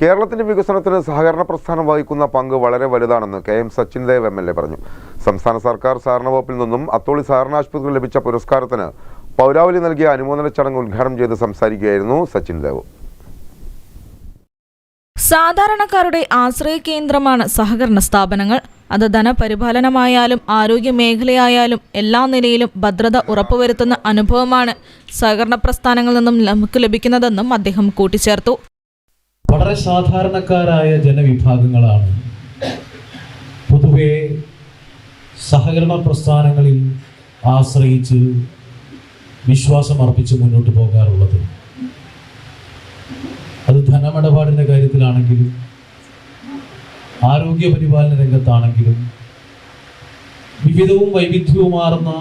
കേരളത്തിന്റെ വികസനത്തിന് സഹകരണ പ്രസ്ഥാനം വഹിക്കുന്ന പങ്ക് വളരെ വലുതാണെന്ന് K M Sachin Dev M L A പറഞ്ഞു. സംസ്ഥാന സർക്കാർ സഹകരണ വകുപ്പിൽ നിന്നും അത്തോളി സഹകരണ ആശുപത്രി ലഭിച്ച പുരസ്കാരത്തിന് പൗരാവലി നൽകിയ അനുമോദന ചടങ്ങ് ഉദ്ഘാടനം ചെയ്ത് സംസാരിക്കുകയായിരുന്നു സച്ചിൻ ദേവ് സാധാരണക്കാരുടെ ആശ്രയ കേന്ദ്രമാണ് സഹകരണ സ്ഥാപനങ്ങൾ. അത് ധനപരിപാലനമായാലും ആരോഗ്യ മേഖലയായാലും എല്ലാ നിലയിലും ഭദ്രത ഉറപ്പുവരുത്തുന്ന അനുഭവമാണ് സഹകരണ പ്രസ്ഥാനങ്ങളിൽ നിന്നും നമുക്ക് ലഭിക്കുന്നതെന്നും അദ്ദേഹം കൂട്ടിച്ചേർത്തു. വളരെ സാധാരണക്കാരായ ജനവിഭാഗങ്ങളാണ്. പൊതുവെ സഹകരണ പ്രസ്ഥാനങ്ങളിൽ ആശ്രയിച്ച് വിശ്വാസം അർപ്പിച്ച് മുന്നോട്ട് പോകാറുള്ളത്. അത് ധനമിടപാടിന്റെ കാര്യത്തിലാണെങ്കിലും ആരോഗ്യ പരിപാലന രംഗത്താണെങ്കിലും വിവിധവും വൈവിധ്യവുമാർന്ന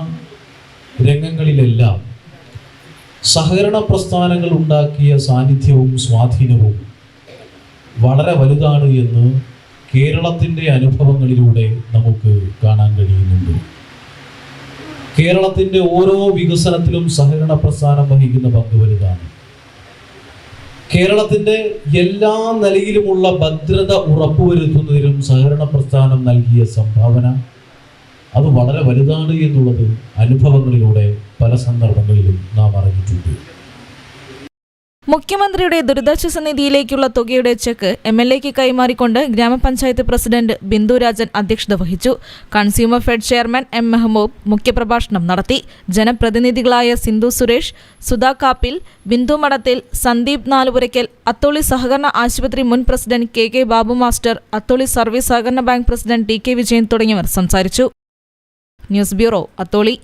രംഗങ്ങളിലെല്ലാം സഹകരണ പ്രസ്ഥാനങ്ങൾ ഉണ്ടാക്കിയ സാന്നിധ്യവും സ്വാധീനവും വളരെ വലുതാണ് എന്ന് കേരളത്തിന്റെ അനുഭവങ്ങളിലൂടെ നമുക്ക് കാണാൻ കഴിയുന്നുണ്ട്. കേരളത്തിന്റെ ഓരോ വികസനത്തിലും സഹകരണ പ്രസ്ഥാനം വഹിക്കുന്ന പങ്ക് വലുതാണ്. കേരളത്തിന്റെ എല്ലാ നിലയിലുമുള്ള ഭദ്രത ഉറപ്പുവരുത്തുന്നതിലും സഹകരണ പ്രസ്ഥാനം നൽകിയ സംഭാവന അത് വളരെ വലുതാണ് എന്നുള്ളത് അനുഭവങ്ങളിലൂടെ പല സന്ദർഭങ്ങളിലും നാം അറിഞ്ഞിട്ടുണ്ട്. മുഖ്യമന്ത്രിയുടെ ദുരിതാശ്വാസ നിധിയിലേക്കുള്ള തുകയുടെ ചെക്ക് എം എൽ എക്ക് കൈമാറിക്കൊണ്ട് ഗ്രാമപഞ്ചായത്ത് പ്രസിഡന്റ് ബിന്ദുരാജൻ അധ്യക്ഷത വഹിച്ചു. Consumer fed chairman M Mehboob മുഖ്യപ്രഭാഷണം നടത്തി. ജനപ്രതിനിധികളായ സിന്ധു സുരേഷ് സുധാ കാപ്പിൽ ബിന്ദു മഠത്തിൽ സന്ദീപ് നാലുപുരയ്ക്കൽ അത്തോളി സഹകരണ ആശുപത്രി മുൻ president K K Babu master Atholi service സഹകരണ bank president T K Vijayan തുടങ്ങിയവർ സംസാരിച്ചു. News bureau Atholi.